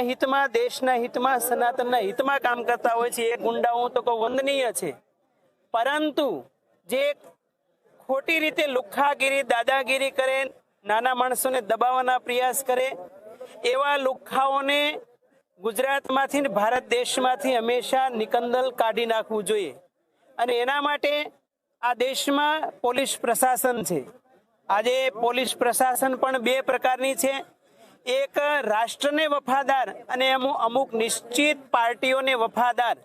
હિતમાં, દેશના હિતમાં, સનાતનના હિતમાં કામ કરતા હોય છે. એ ગુંડાઓ તો કહું વંદનીય છે. પરંતુ જે ખોટી રીતે લુખ્ખાગીરી, દાદાગીરી કરે, નાના માણસોને દબાવવાના પ્રયાસ કરે, એવા લુખ્ખાઓને ગુજરાતમાંથી ને ભારત દેશમાંથી હંમેશા નિકંદલ કાઢી નાખવું જોઈએ. અને એના માટે આ દેશમાં પોલીસ પ્રશાસન છે. આજે પોલીસ પ્રશાસન પણ બે પ્રકારની છે. એક રાષ્ટ્રને વફાદાર અને અમુક અમુક નિશ્ચિત પાર્ટીઓને વફાદાર.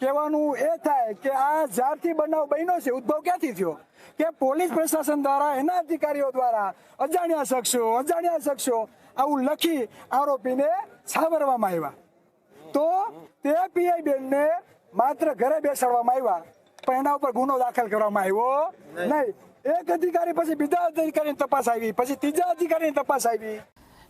કહેવાનું એ થાય કે આ જ્યારથી બનાવ બન્યો છે ઉદ્ભવ ક્યાંથી થયો? કે પોલીસ પ્રશાસન દ્વારા એના અધિકારીઓ દ્વારા અજાણ્યા શખ્સો અજાણ્યા શખ્સો આવું લખી આરોપીને છાવરવામાં આવ્યા. તો તે પીઆઈ બેનને માત્ર ઘરે બેસાડવામાં આવ્યા. પણ એના ઉપર ગુનો દાખલ કરવામાં આવ્યો નહીં. એક અધિકારી પછી બીજા અધિકારીની તપાસ આવી, પછી ત્રીજા અધિકારીની તપાસ આવી.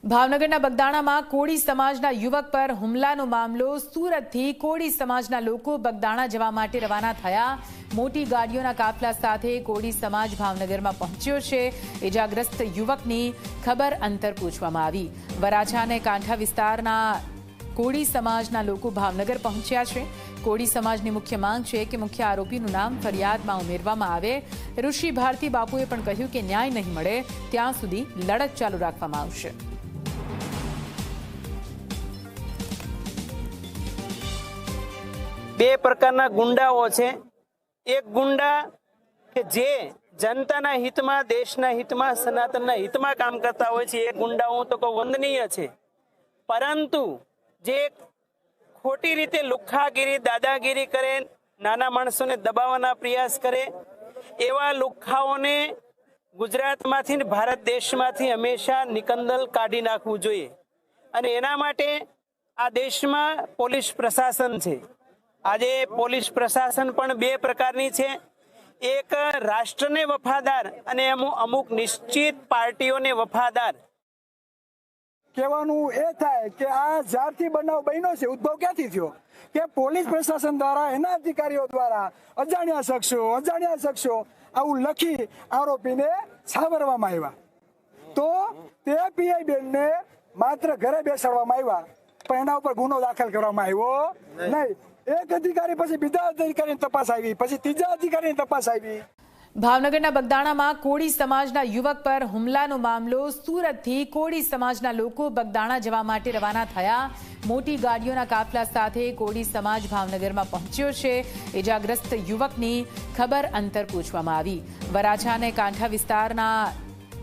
ભાવનગરના બગદાણામાં કોળી સમાજના યુવક પર હુમલાનો મામલો સુરતથી કોળી સમાજના લોકો બગદાણા જવા માટે રવાના થયા. મોટી ગાડીઓના કાફલા સાથે કોળી સમાજ ભાવનગરમાં પહોંચ્યો છે. ઇજાગ્રસ્ત યુવકની ખબર અંતર પૂછવામાં આવી. વરાછા અને કાંઠા વિસ્તારના કોળી સમાજના લોકો ભાવનગર પહોંચ્યા છે. કોળી સમાજની મુખ્ય માંગ છે કે મુખ્ય આરોપીનું નામ ફરિયાદમાં ઉમેરવામાં આવે. ઋષિ ભારતી બાપુએ પણ કહ્યું કે ન્યાય નહીં મળે, ત્યાં સુધી લડત ચાલુ રાખવામાં આવશે. બે પ્રકારના ગુંડાઓ છે. એક ગુંડા કે જે જનતાના હિતમાં, દેશના હિતમાં, સનાતનના હિતમાં કામ કરતા હોય છે. એ ગુંડાઓ તો કહું વંદનીય છે. પરંતુ જે ખોટી રીતે લુખ્ખાગીરી, દાદાગીરી કરે, નાના માણસોને દબાવવાના પ્રયાસ કરે, એવા લુખ્ખાઓને ગુજરાતમાંથી ને ભારત દેશમાંથી હંમેશા નિકંદલ કાઢી નાખવું જોઈએ. અને એના માટે આ દેશમાં પોલીસ પ્રશાસન છે. આજે પોલીસ પ્રશાસન પણ બે પ્રકારની છે. એક રાષ્ટ્રને વફાદાર અને અમુક અમુક નિશ્ચિત પાર્ટીઓને વફાદાર. કહેવાનું એ થાય કે આ જ્યારથી બનાવ બન્યો છે ઉદ્ભવ ક્યાંથી થયો? કે પોલીસ પ્રશાસન દ્વારા એના અધિકારીઓ દ્વારા અજાણ્યા શખ્સો અજાણ્યા શખ્સો આવું લખી આરોપીને છાવરવામાં આવ્યા. તો તે પીઆઈ બેનને માત્ર ઘરે બેસાડવામાં આવ્યા. પણ એના ઉપર ગુનો દાખલ કરવામાં આવ્યો નહીં. એક અધિકારી પછી બીજા અધિકારીની તપાસ આવી પછી ત્રીજા અધિકારીની તપાસ આવી. ભાવનગરના બગદાણામાં કોળી સમાજના યુવક પર હુમલાનો મામલો. સુરતથી કોળી સમાજના લોકો બગદાણા જવા માટે રવાના થયા. મોટી ગાડીઓના કાફલા સાથે કોળી સમાજ ભાવનગરમાં પહોંચ્યો છે. ઇજાગ્રસ્ત યુવકની ખબર અંતર પૂછવામાં આવી. વરાછા અને કાંઠા વિસ્તારના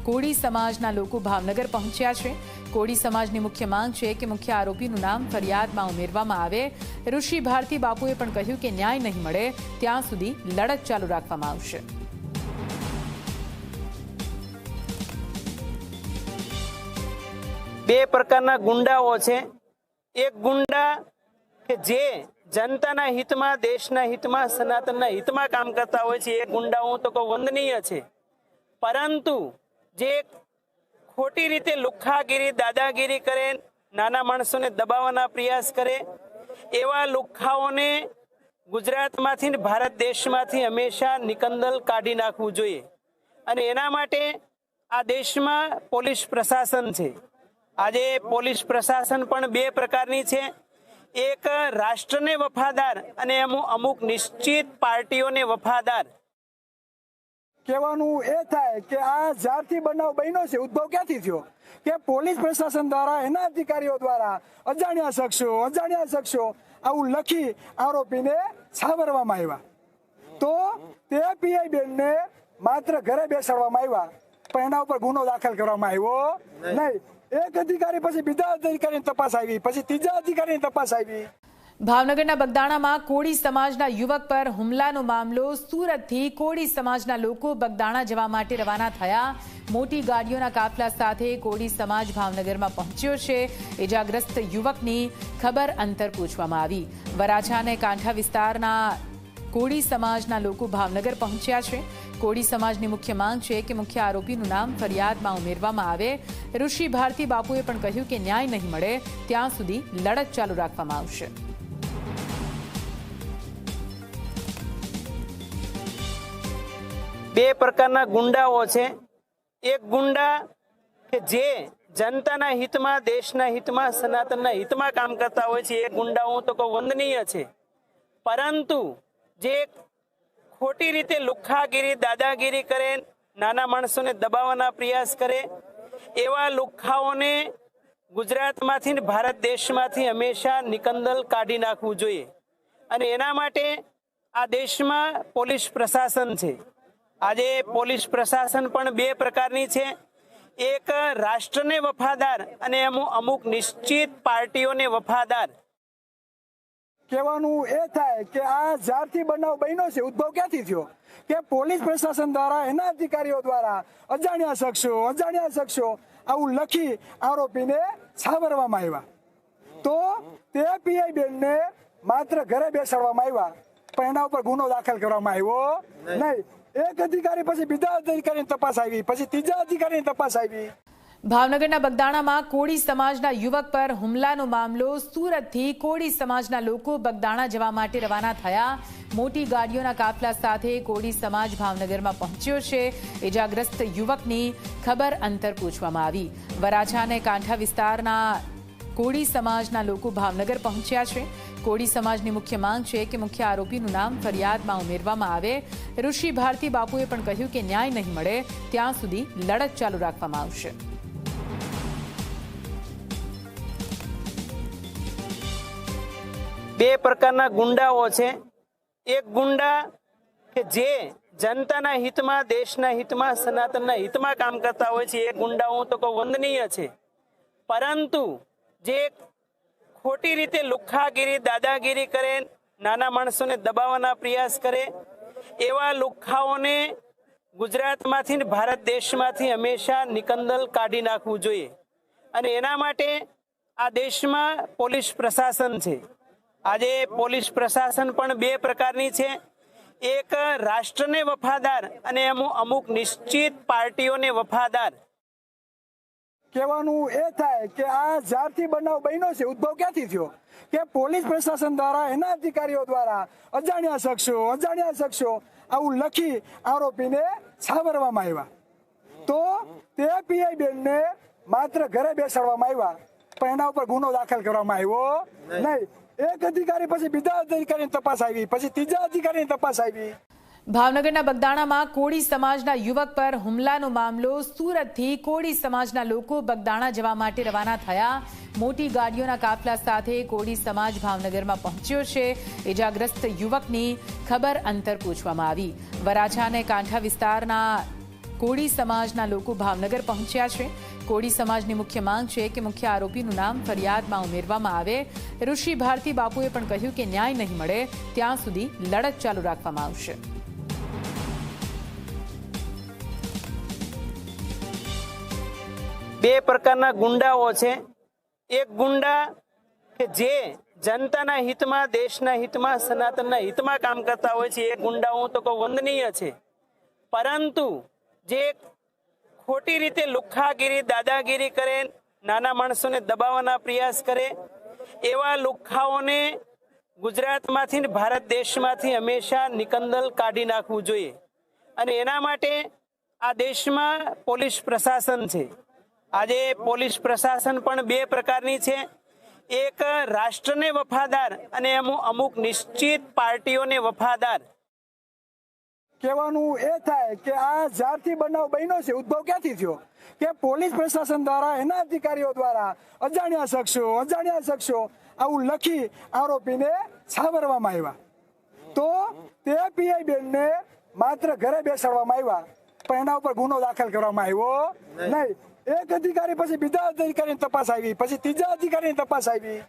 કોળી સમાજના લોકો ભાવનગર પહોંચ્યા છે. કોળી સમાજની મુખ્ય માંગ છે કે મુખ્ય આરોપીનું નામ ફરિયાદમાં ઉમેરવામાં આવે. ઋષિ ભારતી બાપુએ પણ કહ્યું કે ન્યાય નહીં મળે. ત્યાં સુધી લડત ચાલુ રાખવામાં આવશે. બે પ્રકારના ગુંડાઓ છે. એક ગુંડા કે જે જનતાના હિતમાં, દેશના હિતમાં, સનાતનના હિતમાં કામ કરતા હોય છે. એ ગુંડાઓ તો કહું વંદનીય છે. પરંતુ જે ખોટી રીતે લુખ્ખાગીરી, દાદાગીરી કરે, નાના માણસોને દબાવવાના પ્રયાસ કરે, એવા લુખ્ખાઓને ગુજરાતમાંથી ને ભારત દેશમાંથી હંમેશા નિકંદલ કાઢી નાખવું જોઈએ. અને એના માટે આ દેશમાં પોલીસ પ્રશાસન છે. આજે પોલીસ પ્રશાસન પણ બે પ્રકારની છે. એક રાષ્ટ્રને વફાદાર અને અમુક અમુક નિશ્ચિત પાર્ટીઓને વફાદાર. કહેવાનું એ થાય કે આ જ્યારથી બનાવ બન્યો છે ઉદ્ભવ ક્યાંથી થયો? કે પોલીસ પ્રશાસન દ્વારા એના અધિકારીઓ દ્વારા અજાણ્યા શખ્સો અજાણ્યા શખ્સો આવું લખી આરોપીને છાવરવામાં આવ્યા. તો તે પીઆઈ બેનને માત્ર ઘરે બેસાડવામાં આવ્યા પણ એના ઉપર ગુનો દાખલ કરવામાં આવ્યો નહીં. એક અધિકારી પછી બીજા અધિકારીની તપાસ આવી, પછી ત્રીજા અધિકારીની તપાસ આવી. ભાવનગરના બગદાણામાં કોળી સમાજના યુવક પર હુમલાનો મામલો, સુરતથી કોળી સમાજના લોકો બગદાણા જવા માટે રવાના થયા. મોટી ગાડીઓના કાફલા સાથે કોળી સમાજ ભાવનગરમાં પહોંચ્યો છે. ઇજાગ્રસ્ત યુવકની ખબર અંતર પૂછવામાં આવી. વરાછા અને કાંઠા વિસ્તારના કોળી સમાજના લોકો ભાવનગર પહોંચ્યા છે. કોળી સમાજની મુખ્ય માંગ છે કે મુખ્ય આરોપીનું નામ ફરિયાદમાં ઉમેરવામાં આવે. ઋષિ ભારતી બાપુએ પણ કહ્યું કે ન્યાય નહીં મળે, ત્યાં સુધી લડત ચાલુ રાખવામાં આવશે. બે પ્રકારના ગુંડાઓ છે. એક ગુંડા કે જે જનતાના હિતમાં, દેશના હિતમાં, સનાતનના હિતમાં કામ કરતા હોય છે. એ ગુંડાઓ તો કહું વંદનીય છે. પરંતુ જે ખોટી રીતે લુખ્ખાગીરી, દાદાગીરી કરે, નાના માણસોને દબાવવાના પ્રયાસ કરે, એવા લુખ્ખાઓને ગુજરાતમાંથી ને ભારત દેશમાંથી હંમેશા નિકંદલ કાઢી નાખવું જોઈએ. અને એના માટે આ દેશમાં પોલીસ પ્રશાસન છે. આજે પોલીસ પ્રશાસન પણ બે પ્રકારની છે. એક રાષ્ટ્રને વફાદાર અને અમુક અમુક નિશ્ચિત પાર્ટીઓને વફાદાર. કહેવાનું એ થાય કે આ જ્યારથી બનાવ બન્યો છે ઉદ્ભવ ક્યાંથી થયો? કે પોલીસ પ્રશાસન દ્વારા એના અધિકારીઓ દ્વારા અજાણ્યા શખ્સો અજાણ્યા શખ્સો આવું લખી આરોપીને છાવરવામાં આવ્યા. તો તે પીઆઈ બેનને માત્ર ઘરે બેસાડવામાં આવ્યા પણ એના ઉપર ગુનો દાખલ કરવામાં આવ્યો નહીં. એક અધિકારી પછી બીજા અધિકારીની તપાસ આવી પછી ત્રીજા અધિકારીની તપાસ આવી. ભાવનગરના બગદાણામાં કોળી સમાજના યુવક પર હુમલાનો મામલો. સુરતથી કોળી સમાજના લોકો બગદાણા જવા માટે રવાના થયા. મોટી ગાડીઓના કાફલા સાથે કોળી સમાજ ભાવનગરમાં પહોંચ્યો છે. ઇજાગ્રસ્ત યુવકની ખબર અંતર પૂછવામાં આવી. વરાછા અને કાંઠા વિસ્તારના કોળી સમાજના લોકો ભાવનગર પહોંચ્યા છે. કોળી સમાજની મુખ્ય માંગ છે કે મુખ્ય આરોપીનું નામ ફરિયાદમાં ઉમેરવામાં આવે. ઋષિ ભારતી બાપુએ પણ કહ્યું કે ન્યાય નહીં મળે. ત્યાં સુધી લડત ચાલુ રાખવામાં આવશે. બે પ્રકારના ગુંડાઓ છે. એક ગુંડા કે જે જનતાના હિતમાં, દેશના હિતમાં, સનાતનના હિતમાં કામ કરતા હોય છે. એ ગુંડાઓ તો કહું વંદનીય છે. પરંતુ જે ખોટી રીતે લુખ્ખાગીરી, દાદાગીરી કરે, નાના માણસોને દબાવવાના પ્રયાસ કરે, એવા લુખ્ખાઓને ગુજરાતમાંથી ભારત દેશમાંથી હંમેશા નિકંદલ કાઢી નાખવું જોઈએ. અને એના માટે આ દેશમાં પોલીસ પ્રશાસન છે. આજે પોલીસ પ્રશાસન પણ બે પ્રકારની છે. એક રાષ્ટ્રને વફાદાર અને અમુક નિશ્ચિત પાર્ટીઓને વફાદાર. કહેવાનું એ થાય કે આ જ્યારથી બનાવ બન્યો છે, ઉદ્ભવ ક્યાંથી થયો? કે પોલીસ પ્રશાસન દ્વારા, એના અધિકારીઓ દ્વારા અજાણ્યા શખ્સો અજાણ્યા શખ્સો આવું લખી આરોપીને છાવરવામાં આવ્યા. તો તે પીઆઈ બેનને માત્ર ઘરે બેસાડવામાં આવ્યા, પણ એના ઉપર ગુનો દાખલ કરવામાં આવ્યો નહીં. એક અધિકારી પછી બીજા અધિકારીની તપાસ આવી, પછી ત્રીજા અધિકારીની તપાસ આવી. ભાવનગરના બગદાણામાં કોળી સમાજના યુવક પર હુમલાનો મામલો સુરતથી કોળી સમાજના લોકો બગદાણા જવા માટે રવાના થયા. મોટી ગાડીઓના કાફલા સાથે કોળી સમાજ ભાવનગરમાં પહોંચ્યો છે. ઇજાગ્રસ્ત યુવકની ખબર અંતર પૂછવામાં આવી. વરાછા અને કાંઠા વિસ્તારના કોળી સમાજના લોકો ભાવનગર પહોંચ્યા છે. કોળી સમાજની મુખ્ય માંગ છે કે મુખ્ય આરોપીનું નામ ફરિયાદમાં ઉમેરવામાં આવે. ઋષિ ભારતી બાપુએ પણ કહ્યું કે ન્યાય નહીં મળે, ત્યાં સુધી લડત ચાલુ રાખવામાં આવશે. બે પ્રકારના ગુંડાઓ છે. એક ગુંડા કે જે જનતાના હિતમાં, દેશના હિતમાં, સનાતનના હિતમાં કામ કરતા હોય છે. એ ગુંડાઓ તો કહું વંદનીય છે. પરંતુ જે ખોટી રીતે લુખ્ખાગીરી, દાદાગીરી કરે, નાના માણસોને દબાવવાના પ્રયાસ કરે, એવા લુખ્ખાઓને ગુજરાતમાંથી ને ભારત દેશમાંથી હંમેશા નિકંદલ કાઢી નાખવું જોઈએ. અને એના માટે આ દેશમાં પોલીસ પ્રશાસન છે. આજે પોલીસ પ્રશાસન પણ બે પ્રકારની છે. એક રાષ્ટ્રને વફાદાર અને અમુક અમુક નિશ્ચિત પાર્ટીઓને વફાદાર. કહેવાનું એ થાય કે આ જ્યારથી બનાવ બન્યો છે ઉદ્ભવ ક્યાંથી થયો? કે પોલીસ પ્રશાસન દ્વારા એના અધિકારીઓ દ્વારા અજાણ્યા શખ્સો અજાણ્યા શખ્સો આવું લખી આરોપીને છાવરવામાં આવ્યા. તો તે પીઆઈ બેનને માત્ર ઘરે બેસાડવામાં આવ્યા પણ એના ઉપર ગુનો દાખલ કરવામાં આવ્યો નહીં. એક અધિકારી પછી બીજા અધિકારીની તપાસ આવી પછી ત્રીજા અધિકારીની તપાસ આવી.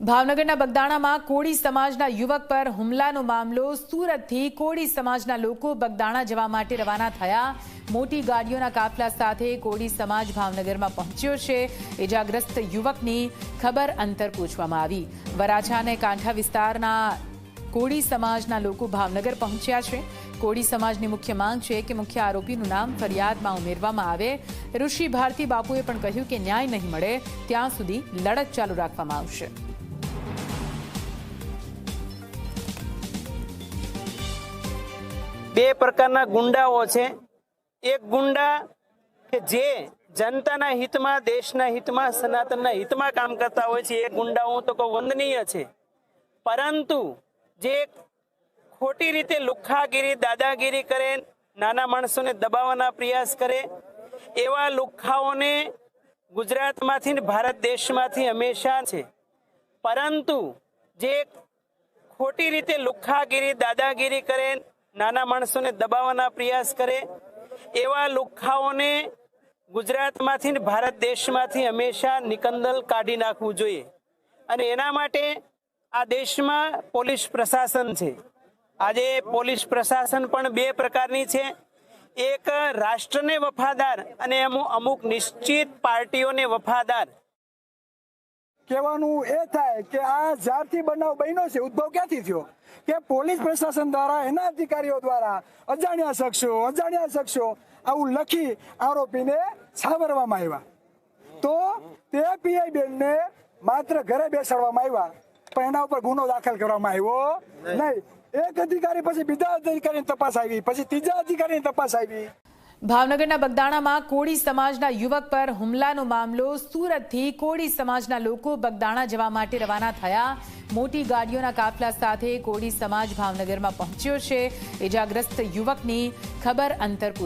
ભાવનગરના બગદાણામાં કોળી સમાજના યુવક પર હુમલાનો મામલો. સુરતથી કોળી સમાજના લોકો બગદાણા જવા માટે રવાના થયા. મોટી ગાડીઓના કાફલા સાથે કોળી સમાજ ભાવનગરમાં પહોંચ્યો છે. ઇજાગ્રસ્ત યુવકની ખબર અંતર પૂછવામાં આવી. વરાછા અને કાંઠા વિસ્તારના કોળી સમાજના લોકો ભાવનગર પહોંચ્યા છે. કોળી સમાજની મુખ્ય માંગ છે કે મુખ્ય આરોપીનું નામ ફરિયાદમાં ઉમેરવામાં આવે. ઋષિ ભારતી બાપુએ પણ કહ્યું કે ન્યાય નહીં મળે. ત્યાં સુધી લડત ચાલુ રાખવામાં આવશે. બે પ્રકારના ગુંડાઓ છે. એક ગુંડા કે જે જનતાના હિતમાં, દેશના હિતમાં, સનાતનના હિતમાં કામ કરતા હોય છે. એ ગુંડાઓ તો કહું વંદનીય છે. પરંતુ જે ખોટી રીતે લુખ્ખાગીરી, દાદાગીરી કરે, નાના માણસોને દબાવવાના પ્રયાસ કરે, એવા લુખ્ખાઓને ગુજરાતમાંથી ભારત દેશમાંથી હંમેશા છે. પરંતુ જે ખોટી રીતે લુખ્ખાગીરી, દાદાગીરી કરે નાના માણસોને દબાવવાના પ્રયાસ કરે, એવા લુખ્ખાઓને ગુજરાતમાંથી ભારત દેશમાંથી હંમેશા નિકંદલ કાઢી નાખવું જોઈએ. અને એના માટે આ દેશમાં પોલીસ પ્રશાસન છે. આજે પોલીસ પ્રશાસન પણ બે પ્રકારની છે. એક રાષ્ટ્રને વફાદાર અને અમુક નિશ્ચિત પાર્ટીઓને વફાદાર. કહેવાનું એ થાય કે આ જ્યારથી બનાવ બન્યો છે ઉદ્ભવ ક્યાંથી થયો? કે પોલીસ પ્રશાસન દ્વારા એના અધિકારીઓ દ્વારા અજાણ્યા શખ્સો અજાણ્યા શખ્સો આવું લખી આરોપીને છાવરવામાં આવ્યા. તો તે પીઆઈ બેનને માત્ર ઘરે બેસાડવામાં આવ્યા પણ એના ઉપર ગુનો દાખલ કરવામાં આવ્યો નહીં. એક અધિકારી પછી બીજા અધિકારીની તપાસ આવી પછી ત્રીજા અધિકારીની તપાસ આવી. ભાવનગરના બગદાણામાં કોળી સમાજના યુવક પર હુમલાનો મામલો. સુરતથી કોળી સમાજના લોકો બગદાણા જવા માટે રવાના થયા. મોટી ગાડીઓના કાફલા સાથે કોળી સમાજ ભાવનગરમાં પહોંચ્યો છે. ઇજાગ્રસ્ત યુવકની ખબર અંતરપુર